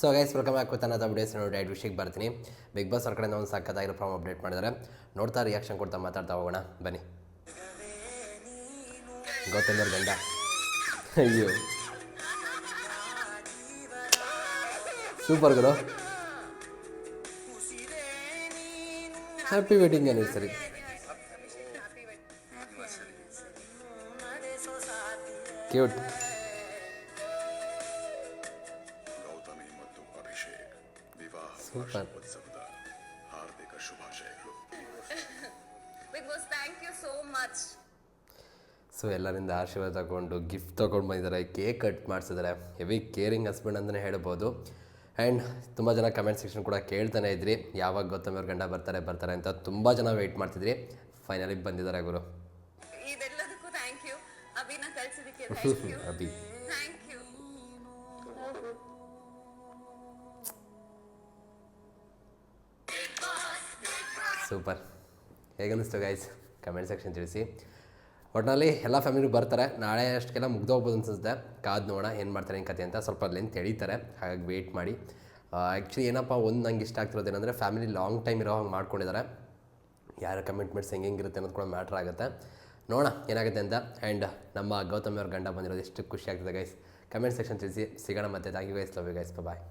So guys welcome back with ಅನ್ನೋದು videos ನೋಡಿ diet ವಿಷಯಕ್ಕೆ ಬರ್ತೀನಿ. ಬಿಗ್ ಬಾಸ್ ಅವ್ರ ಕಡೆಯಿಂದ ಒಂದು ಸಕ್ಕತ್ತಾಗಿರೋ ಪ್ರಾಮ್ ಅಪ್ಡೇಟ್ ಮಾಡಿದ್ದಾರೆ ನೋಡ್ತಾ ರಿಯಾಕ್ಷನ್ ಕೊಡ್ತಾ ಮಾತಾಡ್ತಾ ಹೋಗೋಣ. ಬನ್ನಿ. ಗೌತಮ್ ಗಂಡ? ಅಯ್ಯೋ. ಸೂಪರ್ ಗುರು ಹ್ಯಾಪಿ ವೆಡ್ಡಿಂಗ್ ಸರಿ ಕ್ಯೂಟ್ ಸೂಪರ್ ಹಾರ್ದಿಕ ಶುಭಾಶಯಗಳು. ಸೊ ಎಲ್ಲರಿಂದ ಆಶೀರ್ವಾದ ತಗೊಂಡು ಗಿಫ್ಟ್ ತೊಗೊಂಡು ಬಂದಿದ್ದಾರೆ ಕೇಕ್ ಕಟ್ ಮಾಡಿಸಿದ್ದಾರೆ ಹೆವಿ ಕೇರಿಂಗ್ ಹಸ್ಬೆಂಡ್ ಅಂತಲೇ ಹೇಳ್ಬೋದು. ಆ್ಯಂಡ್ ತುಂಬ ಜನ ಕಮೆಂಟ್ ಸೆಕ್ಷನ್ ಕೂಡ ಕೇಳ್ತಾನೆ ಇದ್ರಿ. ಯಾವಾಗ ಗೌತಮ್ ಗಂಡ ಬರ್ತಾರೆ ಬರ್ತಾರೆ ಅಂತ ತುಂಬ ಜನ ವೆಯ್ಟ್ ಮಾಡ್ತಿದ್ರಿ. ಫೈನಲಿ ಬಂದಿದ್ದಾರೆ ಗುರು. ಇದೆಲ್ಲದಕ್ಕೂ ಥ್ಯಾಂಕ್ ಯು ಅಭಿನ ಕಳ್ಸಿದಕ್ಕೆ ಥ್ಯಾಂಕ್ ಯು ಅಭಿ. ಸೂಪರ್. ಹೇಗನ್ನಿಸ್ತು ಗೈಸ್ ಕಮೆಂಟ್ ಸೆಕ್ಷನ್ ತಿಳಿಸಿ. ಒಟ್ಟಿನಲ್ಲಿ ಎಲ್ಲ ಫ್ಯಾಮಿಲಿ ಬರ್ತಾರೆ. ನಾಳೆ ಅಷ್ಟಕ್ಕೆಲ್ಲ ಮುಗ್ದೋಗ್ಬೋದು ಅನ್ಸುತ್ತೆ. ಕಾದು ನೋಡೋಣ, ಏನು ಮಾಡ್ತಾರೆ ಏನು ಕತೆ ಅಂತ ಸ್ವಲ್ಪ ಲೆಂತ್ ಎಳೀತಾರೆ ಹಾಗಾಗಿ ವೆಯ್ಟ್ ಮಾಡಿ. ಆ್ಯಕ್ಚುಲಿ ಏನಪ್ಪ, ಒಂದು ನಂಗೆ ಇಷ್ಟ ಆಗ್ತಿರೋದು ಏನಂದರೆ ಫ್ಯಾಮಿಲಿ ಲಾಂಗ್ ಟೈಮ್ ಇರೋ ಹಂಗೆ ಮಾಡ್ಕೊಂಡಿದ್ದಾರೆ ಯಾರ ಕಮಿಟ್ಮೆಂಟ್ಸ್ ಹೆಂಗೆ ಹೆಂಗಿರುತ್ತೆ ಅನ್ನೋದು ಕೂಡ ಮ್ಯಾಟ್ರ್ ಆಗುತ್ತೆ. ನೋಡೋಣ ಏನಾಗುತ್ತೆ ಅಂತ. ಆ್ಯಂಡ್ ನಮ್ಮ ಗೌತಮ್ ಅವ್ರ ಗಂಡ ಬಂದಿರೋದು ಎಷ್ಟು ಖುಷಿ ಆಗ್ತದೆ ಗೈಸ್ ಕಮೆಂಟ್ ಸೆಕ್ಷನ್ ತಿಳಿಸಿ. ಸಿಗೋಣ ಮತ್ತೆ. Thank you guys love you guys bye